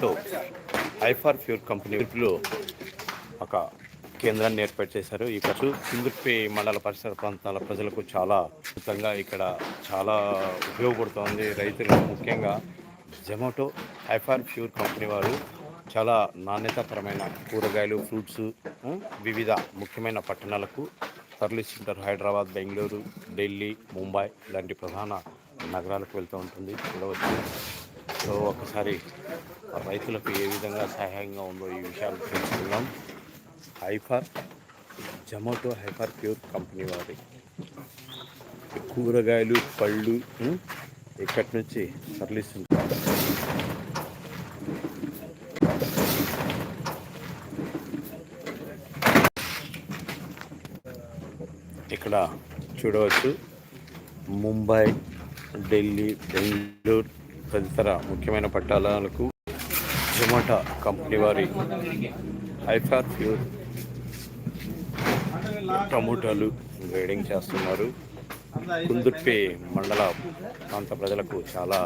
So ఐఫార్ pure కంపెనీలో ఒక కేంద్రాన్ని ఏర్పాటు చేశారు. ఈ ఖర్చు సిందుర్పి మండల పరిసర ప్రాంతాల ప్రజలకు చాలా అద్భుతంగా ఇక్కడ చాలా ఉపయోగపడుతోంది. రైతులకు ముఖ్యంగా జొమాటో ఐఫార్ ప్యూర్ కంపెనీ వారు చాలా నాణ్యతపరమైన కూరగాయలు ఫ్రూట్స్ వివిధ ముఖ్యమైన పట్టణాలకు తరలిస్తుంటారు. హైదరాబాద్ బెంగళూరు ఢిల్లీ ముంబై ఇలాంటి ప్రధాన నగరాలకు వెళ్తూ ఉంటుంది. చూడవచ్చు. సో ఒకసారి రైతులకు ఏ విధంగా సహాయంగా ఉందో ఈ విషయాలు తెలుసుకుందాం. Hyper Zomato hyper pure company వారి. కూరగాయలు పళ్ళు ఇక్కడి నుంచి తరలిస్తుంటారు ఇక్కడ చూడవచ్చు ముంబై ఢిల్లీ బెంగళూరు తదితర ముఖ్యమైన పట్టణాలకు జొమాటో కంపెనీ వారి ఐఫార్ ఫ్యూర్ టమోటాలు గ్రేడింగ్ చేస్తున్నారు. కుందుర్పి మండల ప్రాంత ప్రజలకు చాలా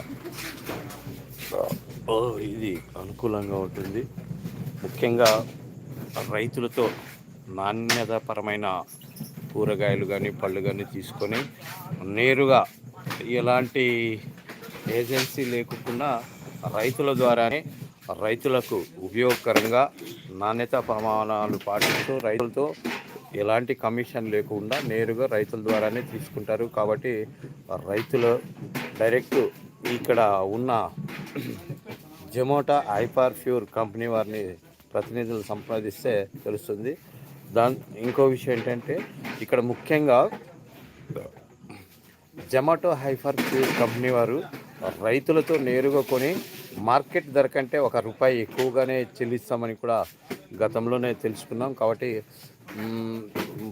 ఇది అనుకూలంగా ఉంటుంది. ముఖ్యంగా రైతులతో నాణ్యతపరమైన కూరగాయలు కానీ పళ్ళు కానీ తీసుకొని నేరుగా ఎలాంటి ఏజెన్సీ లేకుండా రైతుల ద్వారానే రైతులకు ఉపయోగకరంగా నాణ్యత ప్రమాణాలు పాటిస్తూ రైతులతో ఎలాంటి కమిషన్ లేకుండా నేరుగా రైతుల ద్వారానే తీసుకుంటారు. కాబట్టి రైతులు డైరెక్ట్ ఇక్కడ ఉన్న జొమాటో ఐపార్ ఫ్యూర్ కంపెనీ వారిని ప్రతినిధులు సంప్రదిస్తే తెలుస్తుంది. దాని ఇంకో విషయం ఏంటంటే ఇక్కడ ముఖ్యంగా జొమాటో హైఫర్ ఫ్యూర్ కంపెనీ వారు రైతులతో నేరుగా కొని మార్కెట్ ధర కంటే ఒక రూపాయి ఎక్కువగానే చెల్లిస్తామని కూడా గతంలోనే తెలుసుకున్నాం. కాబట్టి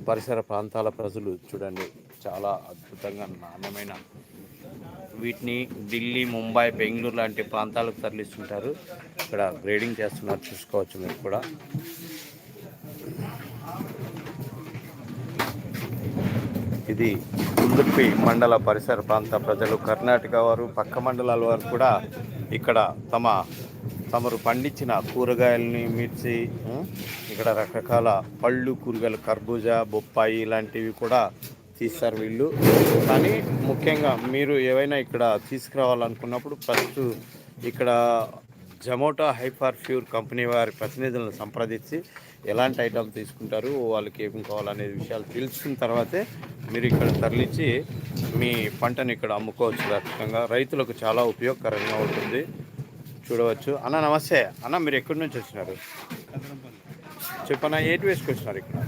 పరిసర ప్రాంతాల ప్రజలు చూడండి చాలా అద్భుతంగా నాణ్యమైన వీటిని ఢిల్లీ ముంబై బెంగళూరు లాంటి ప్రాంతాలకు తరలిస్తుంటారు. ఇక్కడ గ్రేడింగ్ చేస్తున్నారు చూసుకోవచ్చు మీరు కూడా. ఇది కుందుర్పి మండల పరిసర ప్రాంత ప్రజలు కర్ణాటక వారు పక్క మండలాల వారు కూడా ఇక్కడ తమ తమరు పండించిన కూరగాయలని మిర్చి ఇక్కడ రకరకాల పళ్ళు కూరగాయలు కర్బూజా బొప్పాయి ఇలాంటివి కూడా తీస్తారు వీళ్ళు. కానీ ముఖ్యంగా మీరు ఏవైనా ఇక్కడ తీసుకురావాలనుకున్నప్పుడు ఫస్ట్ ఇక్కడ జొమాటో హైపర్ ఫ్యూర్ కంపెనీ వారి ప్రతినిధులను సంప్రదించి ఎలాంటి ఐటమ్ తీసుకుంటారు వాళ్ళకి ఏం కావాలనే విషయాలు తెలుసుకున్న తర్వాతే మీరు ఇక్కడ తరలించి మీ పంటను ఇక్కడ అమ్ముకోవచ్చు. ఖచ్చితంగా రైతులకు చాలా ఉపయోగకరంగా ఉంటుంది. చూడవచ్చు. అన్న నమస్తే. అన్న మీరు ఎక్కడి నుంచి వచ్చినారు? చెప్పన్నా ఏటి వేసుకొచ్చినారు ఇక్కడ?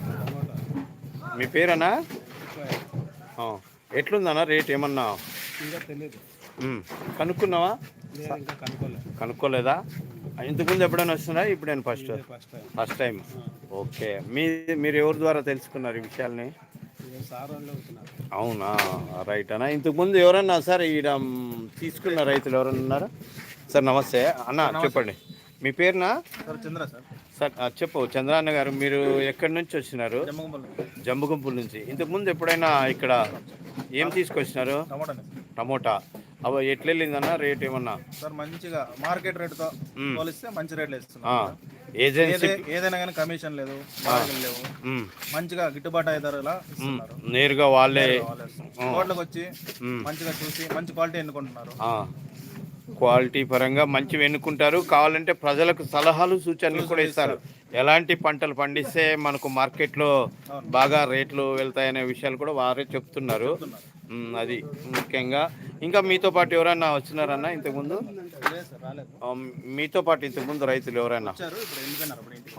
మీ పేరన్నా? ఎట్లుందన్న రేట్? ఏమన్నా? కనుక్కున్నావా? కనుక్కోలేదు? ఇంతకుముందు ఎప్పుడైనా వస్తున్నారా ఇప్పుడు నేను first first time first time okay. మీ మీరు ఎవరి ద్వారా తెలుసుకున్నారు ఈ విషయాల్ని? అవునా? రైట్ అన్న. ఇంతకుముందు ఎవరన్నా సార్ ఈడ తీసుకున్న రైతులు ఎవరన్నా ఉన్నారా? సార్ నమస్తే. అన్న చెప్పండి. మీ పేరునా? Sir Chandra sir. సార్ చెప్పు. చంద్రాన్న గారు మీరు ఎక్కడి నుంచి వచ్చినారు? జంబుగుంపుల నుంచి. ఇంతకుముందు ఎప్పుడైనా ఇక్కడ ఏం తీసుకొచ్చినారు? టమోటా. అవ ఎట్లెళ్ళిందన్న రేట్ ఏమన్నా? సార్ మంచిగా మార్కెట్ రేటుతో. పోలిస్తే మంచి రేట్లు ఇస్తున్నాం ఏజెన్సీ ఏదే- ఏదైనా కానీ కమిషన్ లేదు బార్గెన్ లేవు. మంచిగా గిట్టుబాటు అయ్యే ధరలా ఇస్తున్నారు. నేరుగా వాళ్ళే. తోటలకు వచ్చి. మంచిగా చూసి మంచి క్వాలిటీ ఎన్నుకుంటున్నారు. క్వాలిటీ పరంగా మంచివి ఎన్నుకుంటారు. కావాలంటే ప్రజలకు సలహాలు సూచనలు కూడా ఇస్తారు. ఎలాంటి పంటలు పండిస్తే మనకు మార్కెట్లో బాగా రేట్లు వెళ్తాయనే విషయాలు కూడా వారే చెప్తున్నారు. అది ముఖ్యంగా. ఇంకా మీతో పాటు ఎవరైనా వచ్చినారన్నా ఇంతకుముందు? మీతో పాటు ఇంతకుముందు రైతులు ఎవరైనా?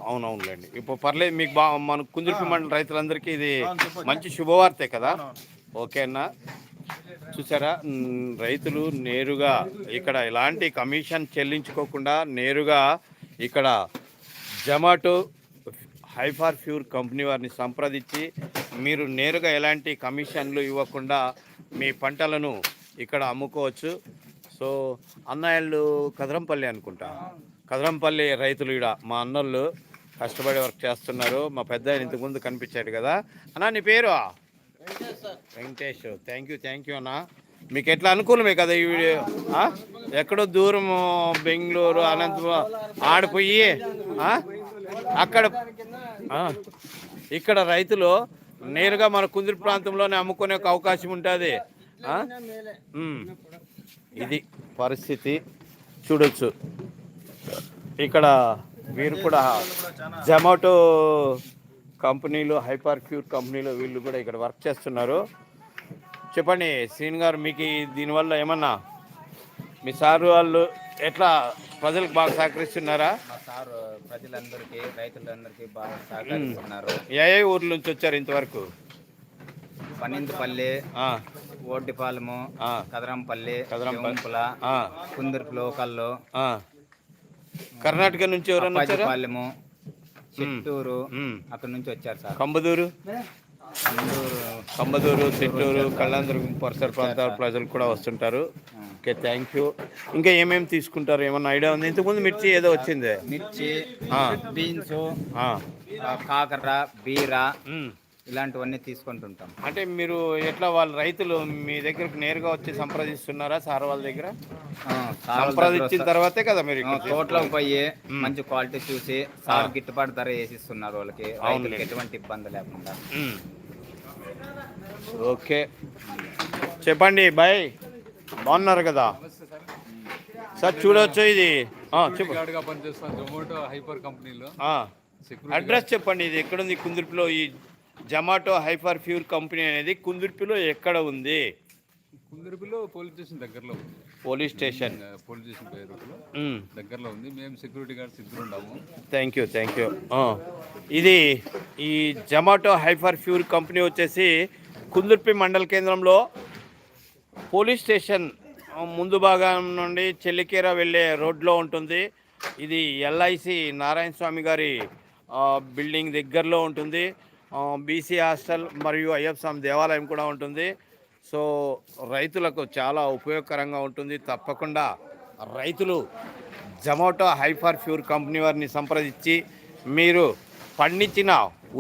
అవునవునులేండి. ఇప్పుడు పర్లేదు మీకు బా మన కుందుర్పి మండల రైతులందరికీ ఇది మంచి శుభవార్తే కదా? ఓకే అన్నా. చూసారా? రైతులు నేరుగా ఇక్కడ ఎలాంటి కమిషన్ చెల్లించుకోకుండా నేరుగా ఇక్కడ జొమాటో హైఫార్ ఫ్యూర్ కంపెనీ వారిని సంప్రదించి మీరు నేరుగా ఎలాంటి కమిషన్లు ఇవ్వకుండా మీ పంటలను ఇక్కడ అమ్ముకోవచ్చు. సో అన్నయ్యలు కదరంపల్లి అనుకుంటా. కదరంపల్లి రైతులు ఇక్కడ మా అన్నోళ్ళు కష్టపడి వర్క్ చేస్తున్నారు. మా పెద్ద ఆయన ఇంతకుముందు కనిపించాడు కదా. అన్నా నీ పేరు? Venkatesh thank you thank you అన్నా. మీకు ఎట్లా అనుకూలమే కదా ఈ వీడియో? ఎక్కడో దూరం బెంగళూరు అనంతపురం ఆడిపోయి అక్కడ ఇక్కడ రైతులు నేరుగా మన కుందిరి ప్రాంతంలోనే అమ్ముకునే ఒక అవకాశం ఉంటుంది. ఇది పరిస్థితి. చూడొచ్చు. ఇక్కడ వీరు కూడా జొమాటో కంపెనీలు హైపర్ క్యూర్ కంపెనీలు వీళ్ళు కూడా ఇక్కడ వర్క్ చేస్తున్నారు. చెప్పండి శ్రీన్ గారు మీకు దీనివల్ల ఏమన్నా మీ సారు వాళ్ళు ఎట్లా ప్రజలకు బాగా సహకరిస్తున్నారా? మా సార్ ప్రజలందరికీ రైతులందరికీ బాగా సహకరిస్తున్నారు. ఏ ఏ ఊర్ల నుంచి వచ్చారు ఇంతవరకు? పన్నిందుపల్లి ఆ, ఓటిపాలెము ఆ, కదరంపల్లి కదరంపల్లి. ఆ, కుందర్పు లోకల్లో. ఆ. కర్ణాటక నుంచి వచ్చారా? అప్పాజిపాలెము చిత్తూరు. అక్కడ నుంచి వచ్చారు సార్. కంబదూరు? కంబదూరు చిత్తూరు కళ్ళందరూ పరిసర ప్రాంతాల ప్రజలు కూడా వస్తుంటారు. ఓకే థ్యాంక్ యూ ఇంకా ఏమేమి తీసుకుంటారు? ఏమన్నా ఐడియా ఉంది? ఇంతకుముందు మిర్చి ఏదో వచ్చింది. మిర్చి. బీన్స్. కాకర బీర ఉమ్. ఇలాంటివన్నీ తీసుకుంటుంటాం. అంటే మీరు ఎట్లా వాళ్ళ రైతులు మీ దగ్గరకు నేరుగా వచ్చి సంప్రదిస్తున్నారా సార్ వాళ్ళ దగ్గర? సంప్రదించిన తర్వాతే కదా మీరు తోటలోకి పోయి మంచి క్వాలిటీ చూసి సార్ గిట్టుబాటు ధర వేసిస్తున్నారు వాళ్ళకి. రైతులకి ఎటువంటి ఇబ్బంది లేకుండా. ఉమ్. ఓకే. చెప్పండి బాయ్. బాగున్నారు కదా? సార్ చూడొచ్చు ఇది? పనిచేస్తాను జొమాటో హైపర్ కంపెనీలో అడ్రస్ చెప్పండి ఇది ఎక్కడుంది? కుందుర్పిలో ఈ జమాటో హైపర్ ఫ్యూర్ కంపెనీ అనేది కుందుర్పిలో ఎక్కడ ఉంది? కుందరిపిలో పోలీస్ స్టేషన్ దగ్గరలో ఉంది. Police station. పోలీస్ స్టేషన్ పేరు. దగ్గరలో ఉంది. మేము సెక్యూరిటీ గార్డ్స్ ఇద్దరు ఉన్నాము. Thank you thank you. ఇది ఈ జమాటో హైఫర్ ఫ్యూర్ కంపెనీ వచ్చేసి కుందుర్పి మండల కేంద్రంలో పోలీస్ స్టేషన్ ముందు భాగం నుండి చెల్లికేర వెళ్ళే రోడ్లో ఉంటుంది. ఇది ఎల్ఐసి నారాయణ స్వామి గారి బిల్డింగ్ దగ్గరలో ఉంటుంది. బీసీ హాస్టల్ మరియు అయ్యప్ప స్వామి దేవాలయం కూడా ఉంటుంది. సో రైతులకు చాలా ఉపయోగకరంగా ఉంటుంది. తప్పకుండా రైతులు జొమాటో హైఫర్ ఫ్యూర్ కంపెనీ వారిని సంప్రదించి మీరు పండించిన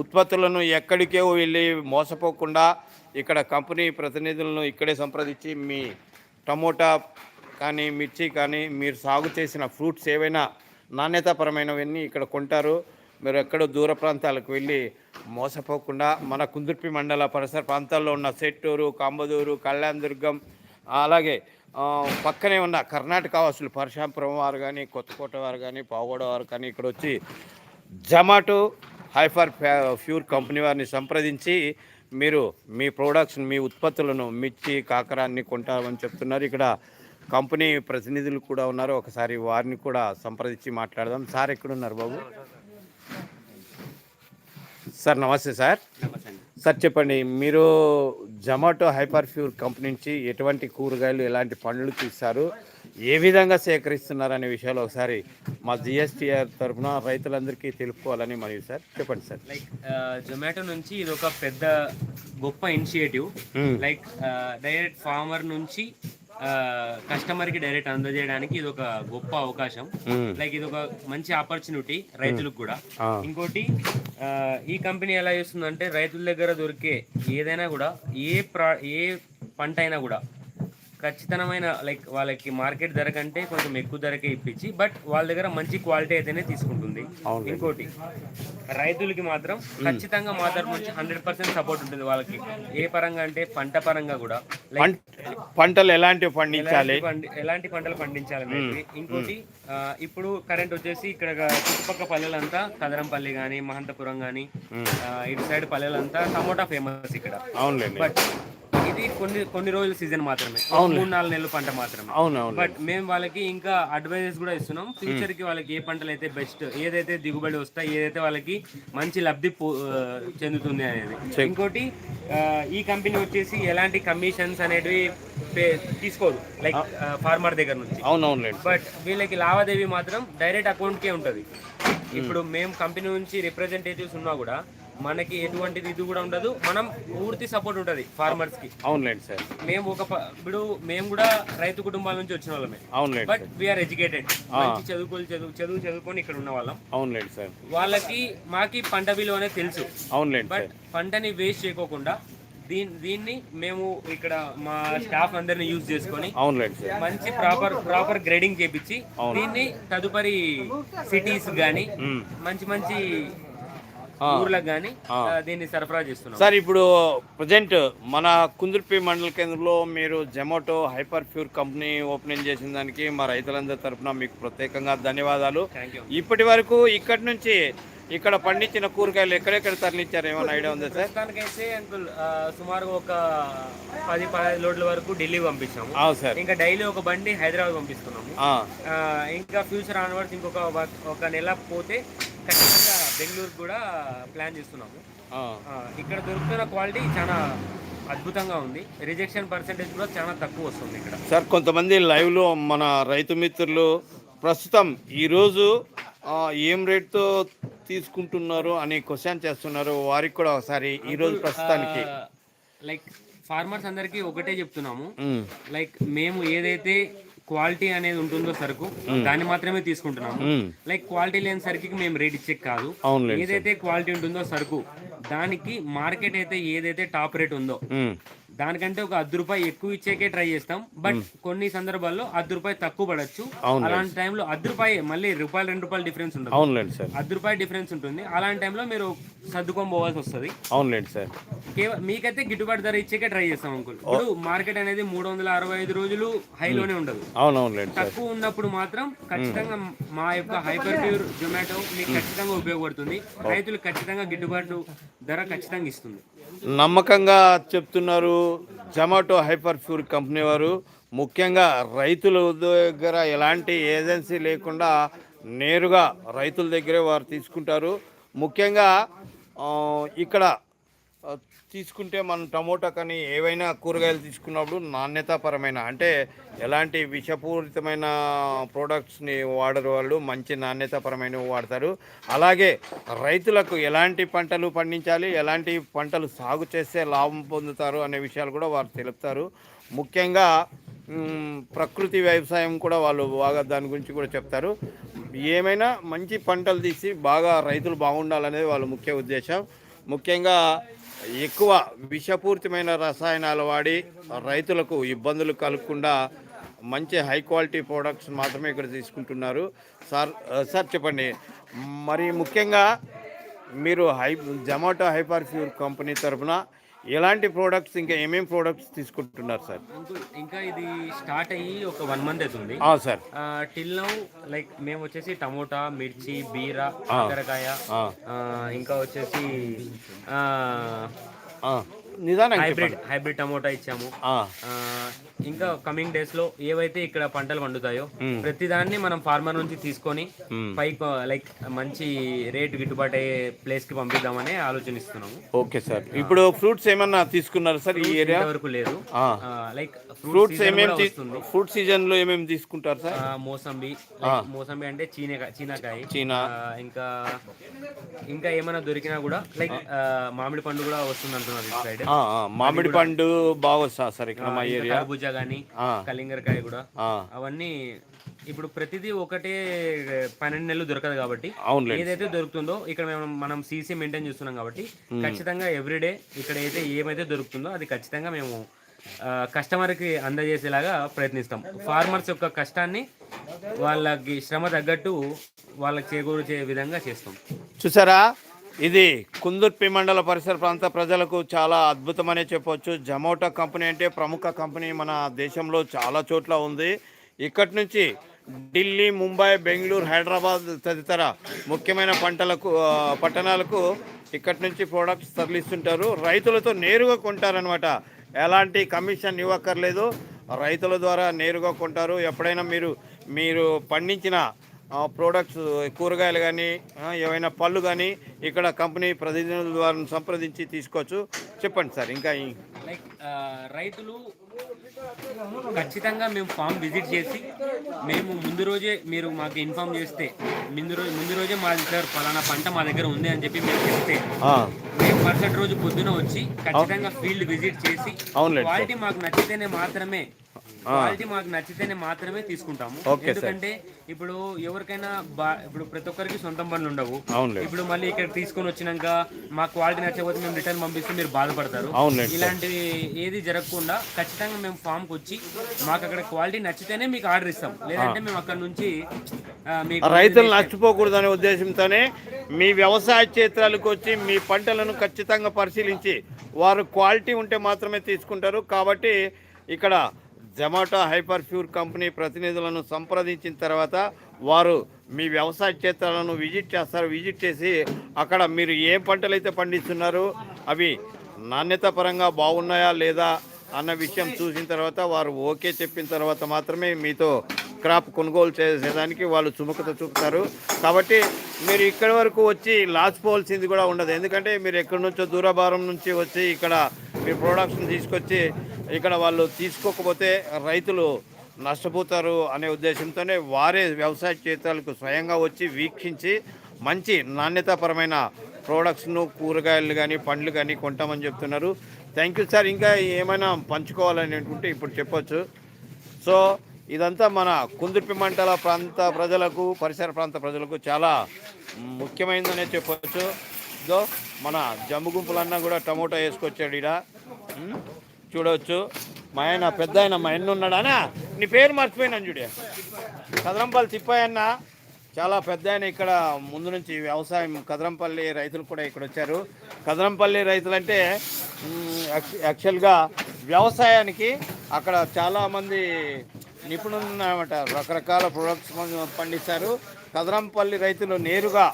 ఉత్పత్తులను ఎక్కడికే వెళ్ళి మోసపోకుండా ఇక్కడ కంపెనీ ప్రతినిధులను ఇక్కడే సంప్రదించి మీ టమోటా కానీ మిర్చి కానీ మీరు సాగు చేసిన ఫ్రూట్స్ ఏవైనా నాణ్యతాపరమైనవన్నీ ఇక్కడ కొంటారు. మీరు ఎక్కడో దూర ప్రాంతాలకు వెళ్ళి మోసపోకుండా మన కుందుర్పి మండల పరిసర ప్రాంతాల్లో ఉన్న సెట్టూరు కాంబదూరు కళ్యాణదుర్గం అలాగే పక్కనే ఉన్న కర్ణాటక వాసులు పరశాంపురం వారు కానీ కొత్తకోట వారు కానీ పావుగోడ వారు కానీ ఇక్కడ వచ్చి జమాటో హైఫర్ ఫ్యూర్ కంపెనీ వారిని సంప్రదించి మీరు మీ ప్రొడక్ట్స్ మీ ఉత్పత్తులను మిర్చి కాకర అన్ని కొంటామని చెప్తున్నారు. ఇక్కడ కంపెనీ ప్రతినిధులు కూడా ఉన్నారు. ఒకసారి వారిని కూడా సంప్రదించి మాట్లాడదాం. సార్ ఎక్కడున్నారు బాబు? సార్ నమస్తే సార్. సార్ చెప్పండి. మీరు జొమాటో హైపర్ ఫ్యూర్ కంపెనీ నుంచి ఎటువంటి కూరగాయలు ఎలాంటి పండ్లు తీస్తారు? ఏ విధంగా సేకరిస్తున్నారు అనే విషయాలు ఒకసారి మా జిఎస్టీఆర్ తరఫున రైతులందరికీ తెలుపుకోవాలని మనవి సార్ చెప్పండి సార్ లైక్ జొమాటో నుంచి ఇది ఒక పెద్ద గొప్ప initiative Hmm. Like direct farmer నుంచి కస్టమర్కి డైరెక్ట్ అందజేయడానికి ఇది ఒక గొప్ప అవకాశం Hmm. లైక్ ఇది ఒక మంచి ఆపర్చునిటీ రైతులకు కూడా. ఇంకోటి ఆ, ఈ కంపెనీ ఎలా చేస్తుందంటే రైతుల దగ్గర దొరికే ఏదైనా కూడా ఏ ప్రా ఏ పంట అయినా కూడా ఖచ్చితమైన లైక్ వాళ్ళకి మార్కెట్ ధర కంటే కొంచెం ఎక్కువ ధరకే ఇప్పించి బట్ వాళ్ళ దగ్గర మంచి క్వాలిటీ అయితేనే తీసుకుంటుంది. ఇంకోటి రైతులకి మాత్రం ఖచ్చితంగా మా తరపు నుంచి హండ్రెడ్ పర్సెంట్ సపోర్ట్ ఉంటుంది వాళ్ళకి. ఏ పరంగా అంటే పంట పరంగా కూడా పంటలు ఎలాంటివి పండించాలి? ఎలాంటి ఎలాంటి పంటలు పండించాలనేది ఇంకోటి ఇప్పుడు కరెంట్ వచ్చేసి ఇక్కడ చుట్టుపక్కల పల్లెలంతా కదరంపల్లి కానీ మహంతపురం కానీ ఇటు సైడ్ పల్లెలంతా టమోటా ఫేమస్ ఇక్కడ. బట్ ఇది కొన్ని కొన్ని రోజుల సీజన్ మాత్రమే. మూడు నాలుగు నెలల పంట మాత్రమే. అవును అవును బట్ మేము వాళ్ళకి ఇంకా అడ్వైజెస్ కూడా ఇస్తున్నాం. ఫ్యూచర్కి వాళ్ళకి ఏ పంటలు అయితే బెస్ట్ ఏదైతే దిగుబడి వస్తాయి ఏదైతే వాళ్ళకి మంచి లబ్ధి చెందుతుంది అనేది. ఇంకోటి ఈ కంపెనీ వచ్చేసి ఎలాంటి కమిషన్స్ అనేటివి తీసుకోదు లైక్ ఫార్మర్ దగ్గర నుంచి. అవును అవునులేండి బట్ వీళ్ళకి లావాదేవీ మాత్రం డైరెక్ట్ అకౌంట్కే ఉంటుంది. ఇప్పుడు మేము కంపెనీ నుంచి రిప్రజెంటేటివ్స్ ఉన్నా కూడా మనకి ఎటువంటిది ఇది కూడా ఉండదు. మనం పూర్తి సపోర్ట్ ఉంటుంది ఫార్మర్స్కి. అవునులేండి సార్. మేము ఒక ప- ఇప్పుడు మేము కూడా రైతు కుటుంబాల నుంచి వచ్చిన వాళ్ళమే. అవునులేండి బట్ వీఆర్ ఎడ్యుకేటెడ్ చదువుకోలు చదువు చదువు చదువుకొని ఇక్కడ ఉన్న వాళ్ళం. అవునులేండి సార్. వాళ్ళకి మాకి పంట విలువ అనేది తెలుసు. అవునులేండి బట్ సార్. పంటని వేస్ట్ చేయకోకుండా దీని దీన్ని మేము ఇక్కడ మా స్టాఫ్ అందరిని యూజ్ చేసుకొని అవునులేండి సార్. మంచి ప్రాపర్ ప్రాపర్ గ్రేడింగ్ చేపించి దీన్ని తదుపరి సిటీస్ గానీ మంచి మంచి ఊర్లకు గానీ ఆ, దీన్ని సరఫరా చేస్తున్నాం. సార్ ఇప్పుడు ప్రజెంట్ మన కుందుర్పి మండల కేంద్రంలో మీరు Zomato hyper pure company opening చేసిన దానికి మా రైతులందరి తరపున మీకు ప్రత్యేకంగా ధన్యవాదాలు. ఇప్పటి వరకు ఇక్కడి నుంచి ఇక్కడ పండించిన కూరగాయలు ఎక్కడెక్కడ తరలించారు? ఏమైనా ఐడియా ఉందా సార్? ప్రస్తుతానికైతే అంకుల్ ఆ, సుమారుగా ఒక పది పదహైదు లోడ్ల వరకు ఢిల్లీ పంపించాము అవును సార్. ఇంకా డైలీ ఒక బండి హైదరాబాద్ పంపిస్తున్నాము. ఇంకా ఫ్యూచర్ ఆన్వర్డ్స్ ఇంకొక ఒక నెల పోతే ఖచ్చితంగా బెంగళూరు కూడా ప్లాన్ చేస్తున్నాము. ఇక్కడ దొరుకుతున్న క్వాలిటీ చాలా అద్భుతంగా ఉంది. రిజెక్షన్ పర్సెంటేజ్ కూడా చాలా తక్కువ వస్తుంది ఇక్కడ. సార్ కొంతమంది లైవ్లో మన రైతు మిత్రులు ప్రస్తుతం ఈరోజు ఏం రేట్తో తీసుకుంటున్నారు అని క్వశ్చన్ చేస్తున్నారు. వారికి కూడా ఒకసారి ఈరోజు ప్రస్తుతానికి. లైక్ ఫార్మర్స్ అందరికీ ఒకటే చెప్తున్నాము. లైక్ మేము ఏదైతే క్వాలిటీ అనేది ఉంటుందో సరుకు దాన్ని మాత్రమే తీసుకుంటున్నాము. లైక్ క్వాలిటీ లేని సరుకుకి మేము రేట్ ఇచ్చే కాదు. ఏదైతే క్వాలిటీ ఉంటుందో సరుకు దానికి మార్కెట్ అయితే ఏదైతే టాప్ రేట్ ఉందో దానికంటే ఒక అర్ధ రూపాయి ఎక్కువ ఇచ్చేకే ట్రై చేస్తాం. బట్ కొన్ని సందర్భాల్లో అర్ధ రూపాయి తక్కువ పడచ్చు. అలాంటి టైంలో అర్ధ రూపాయి మళ్ళీ రూపాయలు రెండు రూపాయలు డిఫరెన్స్ ఉంటుంది అవునులేండి సార్. అర్ధ రూపాయి డిఫరెన్స్ ఉంటుంది. అలాంటి టైంలో మీరు సర్దుకొని పోవాల్సి వస్తుంది. అవునులేండి సార్. కేవలం మీకైతే గిట్టుబాటు ధర ఇచ్చేకే ట్రై చేస్తాం అంకుల్ ఇప్పుడు మార్కెట్ అనేది మూడు వందల అరవై ఐదు రోజులు హైలోనే ఉండదు. అవునవునులేండి సార్. తక్కువ ఉన్నప్పుడు మాత్రం ఖచ్చితంగా మా యొక్క హైపర్ ప్యూర్ జొమాటో మీకు ఖచ్చితంగా ఉపయోగపడుతుంది. రైతులు ఖచ్చితంగా గిట్టుబాటు ధర ఖచ్చితంగా ఇస్తుంది. నమ్మకంగా చెప్తున్నారు జొమాటో హైపర్ ఫ్యూర్ కంపెనీ వారు. ముఖ్యంగా రైతుల దగ్గర ఎలాంటి ఏజెన్సీ లేకుండా నేరుగా రైతుల దగ్గరే వారు తీసుకుంటారు. ముఖ్యంగా ఇక్కడ తీసుకుంటే మనం టమోటా కానీ ఏవైనా కూరగాయలు తీసుకున్నప్పుడు నాణ్యతాపరమైన అంటే ఎలాంటి విషపూరితమైన ప్రోడక్ట్స్ని వాడరు వాళ్ళు మంచి నాణ్యతాపరమైనవి వాడతారు. అలాగే రైతులకు ఎలాంటి పంటలు పండించాలి ఎలాంటి పంటలు సాగు చేస్తే లాభం పొందుతారు అనే విషయాలు కూడా వారు తెలుపుతారు. ముఖ్యంగా ప్రకృతి వ్యవసాయం కూడా వాళ్ళు బాగా దాని గురించి కూడా చెప్తారు. ఏమైనా మంచి పంటలు తీసి బాగా రైతులు బాగుండాలనేది వాళ్ళ ముఖ్య ఉద్దేశం. ముఖ్యంగా ఎక్కువ విషపూరితమైన రసాయనాలు వాడి రైతులకు ఇబ్బందులు కలగకుండా మంచి హై క్వాలిటీ ప్రోడక్ట్స్ మాత్రమే ఇక్కడ తీసుకుంటున్నారు. సార్ సార్ చెప్పండి. మరి ముఖ్యంగా మీరు హై జొమాటో హైపర్ ఫ్యూర్ కంపెనీ తరఫున ఎలాంటి ప్రోడక్ట్స్ ఇంకా ఏమేమి ప్రోడక్ట్స్ తీసుకుంటున్నారు సార్? ఇంకా ఇది స్టార్ట్ అయ్యి ఒక వన్ మంత్ అవుతుంది. సార్. టిల్ నౌ లైక్ మేము వచ్చేసి టమోటా మిర్చి బీర కాకరకాయ ఇంకా వచ్చేసి నిదానంగా హైబ్రిడ్ హైబ్రిడ్ టమోటా ఇచ్చాము. ఇంకా కమింగ్ డేస్లో ఏవైతే ఇక్కడ పంటలు పండుతాయో ప్రతి దాన్ని మనం ఫార్మర్ నుంచి తీసుకొని పై లైక్ మంచి రేట్ గిట్టుబాటు అయ్యే ప్లేస్కి పంపిద్దామని ఆలోచనిస్తున్నాము. Okay sir. ఇప్పుడు ఫ్రూట్స్ ఏమన్నా తీసుకున్నారు సార్ ఈ ఏరియా వరకు లేదు. లైక్ ఫ్రూట్స్ ఏమేమి ఫ్రూట్ సీజన్లో ఏమేమి తీసుకుంటారు సార్? మోసంబి మోసంబి అంటే చీనకాయ చీనకాయ. చీనా. ఇంకా ఇంకా ఏమైనా దొరికినా కూడా లైక్ మామిడి పండు కూడా వస్తుంది అంటున్నారు సైడ్ మామిడి పండు బాగా వస్తా సార్ ఇక్కడ మా ఏరియా. కర్బూజా గానీ ఆ. కలింగరకాయ కూడా. అవన్నీ ఇప్పుడు ప్రతిదీ ఒకటే పన్నెండు నెలలు దొరకదు కాబట్టి ఏదైతే దొరుకుతుందో ఇక్కడ మేము మనం సీసీ మెయింటైన్ చేస్తున్నాం కాబట్టి ఖచ్చితంగా ఎవ్రీడే ఇక్కడ అయితే ఏమైతే దొరుకుతుందో అది ఖచ్చితంగా మేము కస్టమర్కి అందజేసేలాగా ప్రయత్నిస్తాం. ఫార్మర్స్ యొక్క కష్టాన్ని వాళ్ళకి శ్రమ తగ్గట్టు వాళ్ళకి చేకూర్చే విధంగా చేస్తాం. చూసారా? ఇది కుందుర్పి మండల పరిసర ప్రాంత ప్రజలకు చాలా అద్భుతమనే చెప్పొచ్చు. జమోటా కంపెనీ అంటే ప్రముఖ కంపెనీ మన దేశంలో చాలా చోట్ల ఉంది. ఇక్కడి నుంచి ఢిల్లీ ముంబై బెంగళూరు హైదరాబాద్ తదితర ముఖ్యమైన పంటలకు పట్టణాలకు ఇక్కడి నుంచి ప్రోడక్ట్స్ తరలిస్తుంటారు. రైతులతో నేరుగా కొంటారనమాట ఎలాంటి కమిషన్ ఇవ్వక్కర్లేదు. రైతుల ద్వారా నేరుగా కొంటారు. ఎప్పుడైనా మీరు మీరు పండించిన ప్రోడక్ట్స్ కూరగాయలు కానీ ఏవైనా పళ్ళు కానీ ఇక్కడ కంపెనీ ప్రతినిధుల ద్వారా సంప్రదించి తీసుకోవచ్చు. చెప్పండి సార్ ఇంకా లైక్ రైతులు ఖచ్చితంగా మేము ఫామ్ విజిట్ చేసి మేము ముందు రోజే మీరు మాకు ఇన్ఫామ్ చేస్తే ముందు రోజు ముందు రోజే మా దగ్గర ఫలానా పంట మా దగ్గర ఉంది అని చెప్పి మీరు చెప్తే మేము మరుసటి రోజు పొద్దున వచ్చి ఖచ్చితంగా ఫీల్డ్ విజిట్ చేసి. క్వాలిటీ మాకు నచ్చితేనే మాత్రమే క్వాలిటీ మాకు నచ్చితేనే మాత్రమే తీసుకుంటాము. ఎందుకంటే ఇప్పుడు ఎవరికైనా ఇప్పుడు ప్రతి ఒక్కరికి సొంతం పనులు ఉండవు. ఇప్పుడు మళ్ళీ ఇక్కడ తీసుకొని వచ్చినాక మా క్వాలిటీ నచ్చకపోతే మేము రిటర్న్ పంపిస్తే మీరు బాధపడతారు. ఇలాంటివి ఏది జరగకుండా ఖచ్చితంగా మేము ఫామ్కి వచ్చి మాకు అక్కడ క్వాలిటీ నచ్చితేనే మీకు ఆర్డర్ ఇస్తాం. లేదంటే మేము అక్కడ నుంచి రైతులు నష్టపోకూడదనే ఉద్దేశంతోనే మీ వ్యవసాయ క్షేత్రాలకు వచ్చి మీ పంటలను ఖచ్చితంగా పరిశీలించి వారు క్వాలిటీ ఉంటే మాత్రమే తీసుకుంటారు. కాబట్టి ఇక్కడ జొమాటో హైపర్ ప్యూర్ కంపెనీ ప్రతినిధులను సంప్రదించిన తర్వాత వారు మీ వ్యవసాయ క్షేత్రాలను విజిట్ చేస్తారు. విజిట్ చేసి అక్కడ మీరు ఏ పంటలు అయితే పండిస్తున్నారు అవి నాణ్యత పరంగా బాగున్నాయా లేదా అన్న విషయం చూసిన తర్వాత వారు ఓకే చెప్పిన తర్వాత మాత్రమే మీతో క్రాప్ కొనుగోలు చేసేదానికి వాళ్ళు సుముఖత చూపుతారు. కాబట్టి మీరు ఇక్కడి వరకు వచ్చి లాచిపోవాల్సింది కూడా ఉండదు. ఎందుకంటే మీరు ఎక్కడి నుంచో దూరభారం నుంచి వచ్చి ఇక్కడ మీ ప్రొడక్షన్ తీసుకొచ్చి ఇక్కడ వాళ్ళు తీసుకోకపోతే రైతులు నష్టపోతారు అనే ఉద్దేశంతోనే వారే వ్యవసాయ క్షేత్రాలకు స్వయంగా వచ్చి వీక్షించి మంచి నాణ్యతాపరమైన ప్రోడక్ట్స్ను కూరగాయలు కానీ పండ్లు కానీ కొంటామని చెప్తున్నారు. థ్యాంక్ యూ సార్ ఇంకా ఏమైనా పంచుకోవాలని అనుకుంటే ఇప్పుడు చెప్పొచ్చు. సో ఇదంతా మన కుందుర్పి మండల ప్రాంత ప్రజలకు పరిసర ప్రాంత ప్రజలకు చాలా ముఖ్యమైనదనే చెప్పొచ్చు. ఇదో మన జమ్ము గుంపులన్నా కూడా టమోటా వేసుకొచ్చాడు ఇక్కడ చూడవచ్చు మా ఆయన పెద్ద ఆయన మా ఆయన ఉన్నాడానా నీ పేరు మర్చిపోయినాను చూడే. కదరంపల్లి తిప్పాయన్న చాలా పెద్ద ఆయన ఇక్కడ ముందు నుంచి వ్యవసాయం కదరంపల్లి రైతులు కూడా ఇక్కడ వచ్చారు. కదరంపల్లి రైతులు అంటే యాక్- యాక్చువల్గా వ్యవసాయానికి అక్కడ చాలామంది నిపుణులు ఉన్నాయన్నమాట రకరకాల ప్రొడక్ట్స్ పండిస్తారు. కదరంపల్లి రైతులు నేరుగా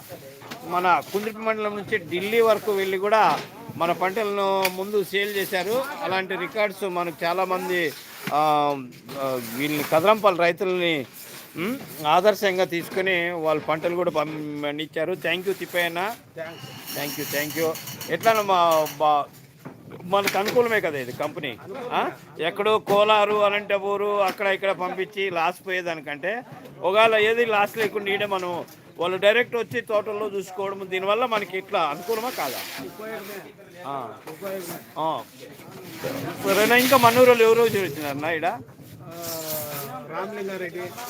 మన కుంద్రిపి మండలం నుంచి ఢిల్లీ వరకు వెళ్ళి కూడా మన పంటలను ముందు సేల్ చేశారు. అలాంటి రికార్డ్స్ మనకు చాలామంది వీళ్ళని కదరంపల్లి రైతులని ఆదర్శంగా తీసుకొని వాళ్ళ పంటలు కూడా పం- పండించారు థ్యాంక్ యూ తిప్పయ్యన్న థ్యాంక్ యూ థ్యాంక్ యూ ఎట్లా మా బా మనకు అనుకూలమే కదా ఇది కంపెనీ. ఎక్కడో కోలారు అనంతపూరు అక్కడ ఇక్కడ పంపించి లాస్ పోయేదానికంటే ఒకవేళ ఏది లాస్ లేకుండా ఈడే మనం వాళ్ళు డైరెక్ట్ వచ్చి తోటల్లో చూసుకోవడం దీనివల్ల మనకి ఇట్లా అనుకూలమా కాదా. సరేనా ఇంకా మనూరులో ఎవరో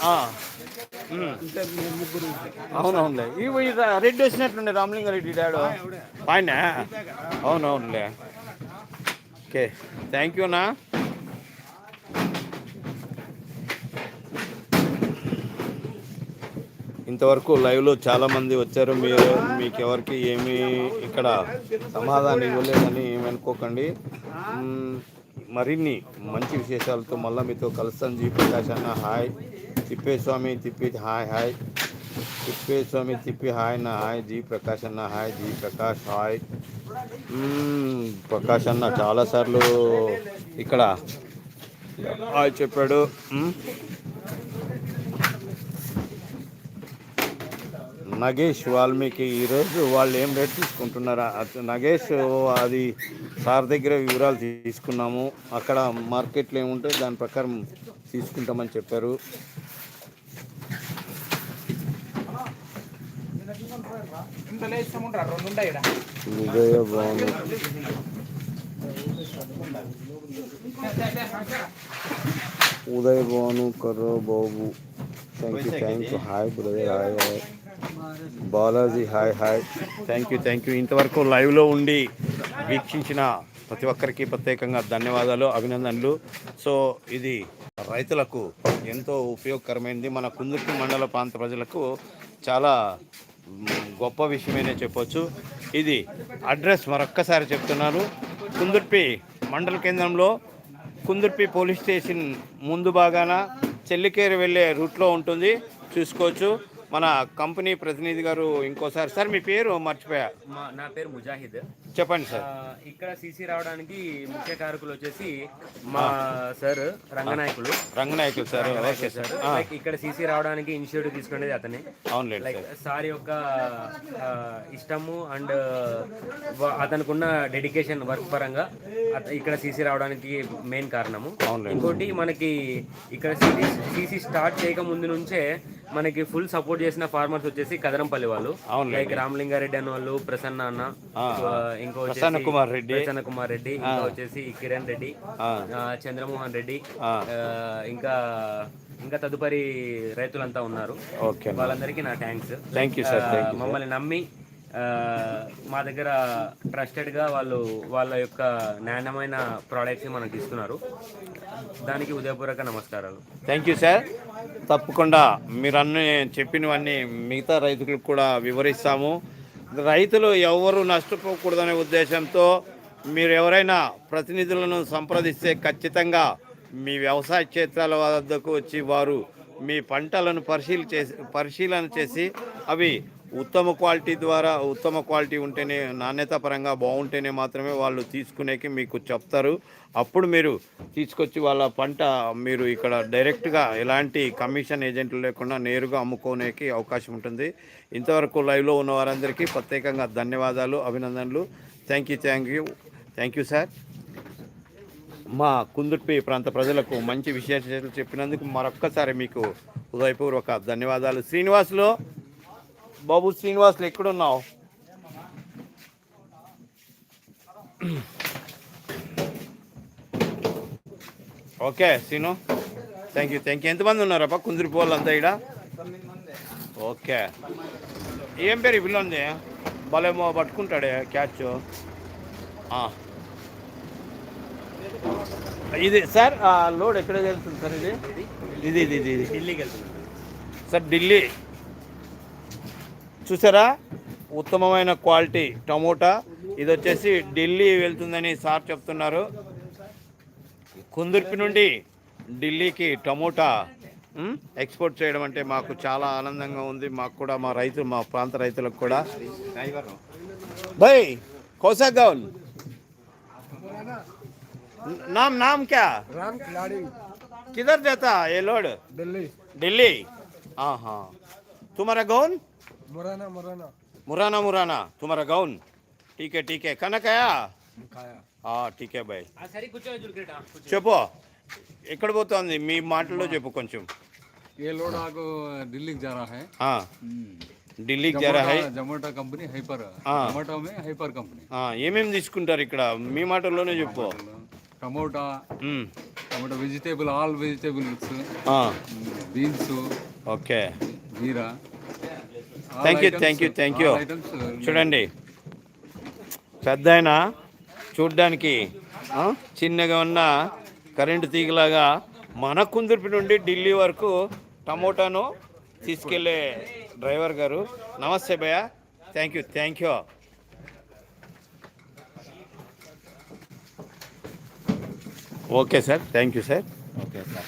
ఆ. ఉమ్. అవునవునులే. ఇవి రెడ్డి వచ్చినట్లుండే రామలింగారెడ్డి డాడు ఆయన? అవునవునులే. ఓకే. థ్యాంక్ యూ నా ఇంతవరకు లైవ్లో చాలామంది వచ్చారు. మీరు మీకు ఎవరికి ఏమీ ఇక్కడ సమాధానం ఇవ్వలేదని ఏమనుకోకండి. మరిన్ని మంచి విశేషాలతో మళ్ళీ మీతో కలుస్తాను. జీ ప్రకాష్ అన్న హాయ్. తిప్పేస్వామి తిప్పి హాయ్ హాయ్. తిప్పేస్వామి తిప్పి హాయ్ అన్న హాయ్. జీ ప్రకాష్ అన్న hi. G Prakash hi. Prakash అన్న చాలాసార్లు ఇక్కడ హాయ్ చెప్పాడు మ్మ్. నగేష్ వాల్మీకి ఈరోజు వాళ్ళు ఏం రేట్ తీసుకుంటున్నారా? నగేష్ అది సార్ దగ్గర వివరాలు తీసుకున్నాము. అక్కడ మార్కెట్లో ఏముంటే దాని ప్రకారం తీసుకుంటామని చెప్పారు. విజయ భాను ఉదయ్ భాను కర్ర బాబు thank you thank you hi brother hi hi. Balaji hi hi. Thank you thank you ఇంతవరకు లైవ్లో ఉండి వీక్షించిన ప్రతి ఒక్కరికి ప్రత్యేకంగా ధన్యవాదాలు అభినందనలు. సో ఇది రైతులకు ఎంతో ఉపయోగకరమైనది మన కుందుర్పి మండల ప్రాంత ప్రజలకు చాలా గొప్ప విషయమేనే చెప్పొచ్చు. ఇది అడ్రస్ మరొక్కసారి చెప్తున్నాను. కుందుర్పి మండల కేంద్రంలో కుందుర్పి పోలీస్ స్టేషన్ ముందు భాగాన చెల్లికేరు వెళ్ళే రూట్లో ఉంటుంది. చూసుకోవచ్చు. మన కంపెనీ ప్రతినిధి గారు ఇంకోసారి. సార్ మీ పేరు మర్చిపోయా. మా నా పేరు ముజాహిద్. చెప్పండి సార్. ఇక్కడ సీసీ రావడానికి ముఖ్య కారకులు వచ్చేసి మా sir Ranganayakulu. Ranganayakulu sir okay sir. Like ఇక్కడ సీసీ రావడానికి ఇనిషియేటివ్ తీసుకునేది అతనే. అవునులేండి లైక్ సార్. యొక్క ఇష్టము అండ్ అతనుకున్న డెడికేషన్ వర్క్ పరంగా ఇక్కడ సీసీ రావడానికి మెయిన్ కారణము. ఇంకోటి మనకి ఇక్కడ సీసీ స్టార్ట్ చేయక ముందు నుంచే మనకి ఫుల్ సపోర్ట్ చేసిన ఫార్మర్స్ వచ్చేసి కదరంపల్లి వాళ్ళు. లైక్ రామలింగారెడ్డి అన్న వాళ్ళు ప్రసన్న అన్న ఇంకో ప్రసన్న కుమార్ రెడ్డి. ప్రసన్న కుమార్ రెడ్డి ఇంకా వచ్చేసి కిరణ్ రెడ్డి చంద్రమోహన్ రెడ్డి ఇంకా ఇంకా తదుపరి రైతులంతా ఉన్నారు. ఓకే. వాళ్ళందరికీ నా థ్యాంక్స్ థ్యాంక్ యూ సార్ మమ్మల్ని నమ్మి మా దగ్గర ట్రస్టెడ్గా వాళ్ళు వాళ్ళ యొక్క నాణ్యమైన ప్రోడక్ట్స్ మనకి ఇస్తున్నారు. దానికి ఉదయపూర్వక నమస్కారాలు. థ్యాంక్ యూ సార్ తప్పకుండా మీరు అన్ని చెప్పినవన్నీ మిగతా రైతులకు కూడా వివరిస్తాము. రైతులు ఎవరు నష్టపోకూడదనే ఉద్దేశంతో మీరు ఎవరైనా ప్రతినిధులను సంప్రదిస్తే ఖచ్చితంగా మీ వ్యవసాయ క్షేత్రాల వద్దకు వచ్చి వారు మీ పంటలను పరిశీలి చేసి పరిశీలన చేసి అవి ఉత్తమ క్వాలిటీ ద్వారా ఉత్తమ క్వాలిటీ ఉంటేనే నాణ్యత పరంగా బాగుంటేనే మాత్రమే వాళ్ళు తీసుకునేకి మీకు చెప్తారు. అప్పుడు మీరు తీసుకొచ్చి వాళ్ళ పంట మీరు ఇక్కడ డైరెక్ట్గా ఎలాంటి కమిషన్ ఏజెంట్లు లేకుండా నేరుగా అమ్ముకోనేకి అవకాశం ఉంటుంది. ఇంతవరకు లైవ్లో ఉన్న వారందరికీ ప్రత్యేకంగా ధన్యవాదాలు అభినందనలు. Thank you thank you thank you sir. మా కుందుర్పి ప్రాంత ప్రజలకు మంచి విశేషాలు చెప్పినందుకు మరొక్కసారి మీకు హృదయపూర్వక ధన్యవాదాలు. శ్రీనివాసులు బాబు శ్రీనివాసులు ఎక్కడున్నావు? Okay Srinu thank you thank you ఎంతమంది ఉన్నారప్ప కుందుర్పి వాళ్ళంతా ఇక్కడ ఓకే. ఏం పేరు పిల్లంది భలేమో పట్టుకుంటాడే క్యాచ్. ఇది సార్ లోడ్ ఎక్కడ వెళ్తుంది సార్ ఇది? ఇది ఇది ఇది ఢిల్లీకి వెళ్తున్నాం సార్ ఢిల్లీ. చూసారా ఉత్తమమైన క్వాలిటీ టమోటా ఇది వచ్చేసి ఢిల్లీ వెళ్తుందని సార్ చెప్తున్నారు కుందుర్పి నుండి ఢిల్లీకి టమోటా మ్, ఎక్స్పోర్ట్ చేయడం అంటే మాకు చాలా ఆనందంగా ఉంది మాకు కూడా మా రైతు మా ప్రాంత రైతులకు కూడా డ్రైవర్ भाई कौसा गाउन नाम नाम क्या राम खिलाड़ी किधर जाता ये लोड दिल्ली दिल्ली हाँ हाँ तुम्हारा गाउन मुराना मुराना मुराना मुराना तुम्हारा गाउन ठीक है ठीक है कनक आया खाया हाँ ठीक है भाई ఆ సరే కూర్చో జుల్కిరేట చెప్పు ఎక్కడ పోతుంది మీ మాటల్లో చెప్పు కొంచెం ये लोड आगो दिल्ली जा रहा है हाँ ఢిల్లీకి జరా హై जमोटा कंपनी हाइपर हाँ। जमोटा में हाइपर कंपनी ఆ, ఏమేమి తీసుకుంటారు ఇక్కడ మీ మాటల్లోనే చెప్పు टमोटा మ్, टमोटा वेजिटेबल ऑल वेजिटेबल्स ఆ, बीन्स ఓకే जीरा thank you thank you thank you చూడండి. పెద్ద ఆయన చూడ్డానికి చిన్నగా ఉన్న కరెంటు తీగలాగా మన కుందుర్పి నుండి ఢిల్లీ వరకు టమోటాను తీసుకెళ్ళే డ్రైవర్ గారు. నమస్తే భయ్యా. Thank you thank you okay sir. Thank you sir okay sir.